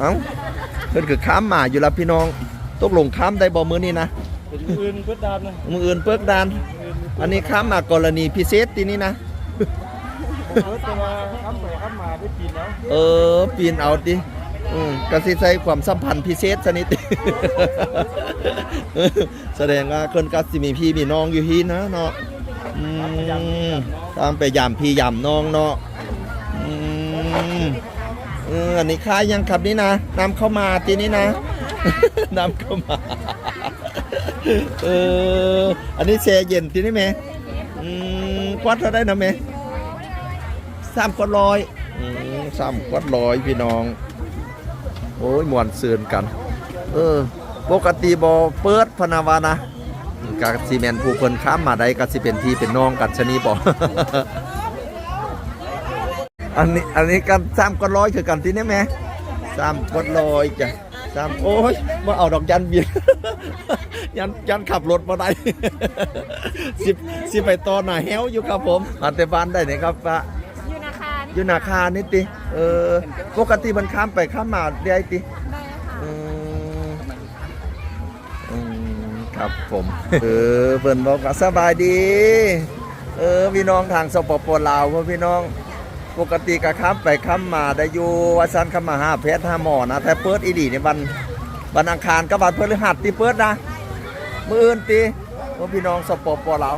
เอ้าเพิ่นคือค้ามมาอยู่แล้วพี่น้องตกลงค้ามได้บ่มื้อนี้นะเป็นอื่นเพื่อดานนะมื้ออื่นเปิกดาน อันนี้ค้ามมากรณีพิเศษที่นี่นะเพื่อจะมาข้ามไปข้ามมาได้ปีนแล้วเออปีนเอาดิอืมก็สิใช้ความสัมพันธ์พิเศษสนิดแสดงว่าเพิ่นก็สิมีพี่มีน้องอยู่ที่นะเนาะอืมตามไปยามพี่ยามน้องเนาะอืม เอออันนี้ค่ายยังครับนี่นะนำเข้ามาทีนี้นะนำเข้ามาเอออันนี้แช่เย็นทีนี้ไหมอืมควัดเท่าได้นะแม่สามกว่าร้อยอืมสามกว่าร้อยพี่น้อง โอ้ยมวนเสือนกัน เออ ปกติบอเปิดพนาวานะกาซีเมนผู้คนข้ามมาได้ก็สิเป็นพี่เป็นน้องกันชะนีบอก อันนี้อันนี้กันสามกว่าร้อยคือกันที่นี่ไหมสามกว่าร้อยจ้ะสามโอ้ยมาเอาดอกยันเบียร์ยันยันขับรถมาได้สิบสิไปต่อหน้าแฮวอยู่ครับผมมาแต่บ้านได้ไหนครับป้ายูนาคารอยู่นาคานี่ติเออปกติมันข้ามไปข้ามมาได้ติได้ค่ะอืมอืมครับผมเออเพิ่นบอกว่าสบายดี เออพี่น้องทางสปปลาวพ่อพี่น้อง ปกติก็ข้ามไปข้ามมาได้อยู่วัดสันข้ามมาหาเพชรหาหมอนะแต่เปิดอีดีในวันวันอังคารกับวันพฤหัสที่เปิดนะมืออื่นตีพ่อพี่น้องสปปลา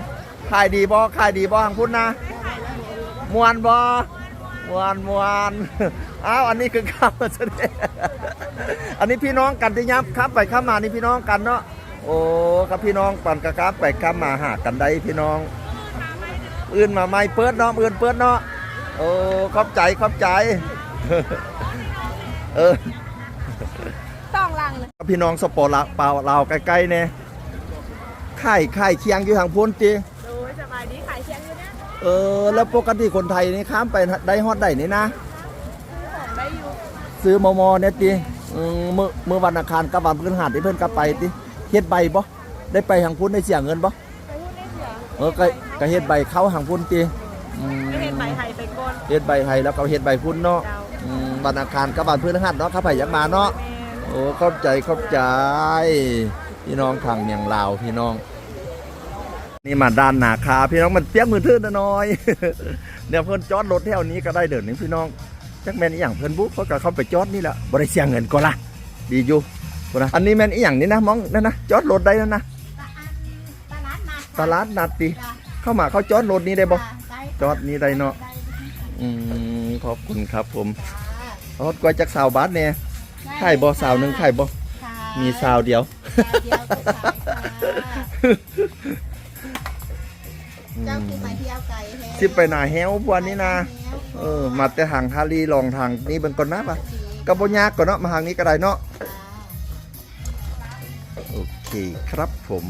ขายดีบ่ขายดีบ่ทางพุ่นนะมวนบ่มวนมวนอ้าวอันนี้คือข้าวเสด็จอันนี้พี่น้องกันที่ยับครับไปข้ามมานี่พี่น้องกันเนาะโอ้ครับพี่น้องปั่นกระครับไปข้ามมาหากันได้พี่น้อง อื่นมาไม่เปิดเนาะอื่นเปิดเนาะ โอ้ขอบใจขอบใจ เออต้องลังเลยพี่น้องสปอร์ละเปล่าเราวใกล้ๆเนี่ยค่ายค่ายเคียงอยู่ทางพ้นจีโอ้ยสบายดีขายเชียงอยู่นะเออ แล้วปกติคนไทยนี่ข้ามไปได้ฮอดได้นี่นะ ของได้อยู่ซื้อมอมอเนี่ยติอืมมื่อเมื่อวันอังคารกับวันพฤหัสที่เพิ่นกลับไปติเฮ็ดใบบ่ได้ไปทางพุ่นได้เสียเงินบ่ไปพูดได้เสือเออก็ก็เฮ็ดใบเข้าทางพุ่นติ อืมไม่เห็นใบไทยไปก่อนเฮ็ดใบให้แล้วก็เฮ็ดใบพุ่นเนาะเจ้าอืมวันอังคารกับวันพฤหัสเนาะข้าไผอยากมาเนาะแม่โอ้เข้าใจเข้าใจ พี่น้องทางเมียงลาวพี่น้อง นี่มาด้านหนาคาพี่น้องมันเปียกมือทื่นนะน้อย เดี๋ยวเพิ่นจอดรถแถวนี้ก็ได้เดินนี่พี่น้องจักแม่นอีหยังเพิ่นบุ๊เขาก็เข้าไปจอดนี่แหละบ่ได้เสียเงินก็ละดีอยู่พุ่นนะอันนี้แม่นอีหยังนี่นะมองนั่นนะจอดรถได้แล้วนะตลาดนัดตลาดนัดติเข้ามาเขาจอดรถนี้ได้บ่ จอดนี้ได้เนาะอืมขอบคุณครับผมรถกว่าจักสาวบาทแน่ไข่บ่สาวหนึงไข่บ่มีสาวเดียวเจ้าคือไปเที่ยวไกลแท้สิไปหนาแฮววันนี้นะเออมาแต่ทางทาลีลองทางนี้เบิ่งก่อนนะปะก็บ่ยากก่อนเนาะมาทางนี้ก็ได้เนาะโอเคครับผม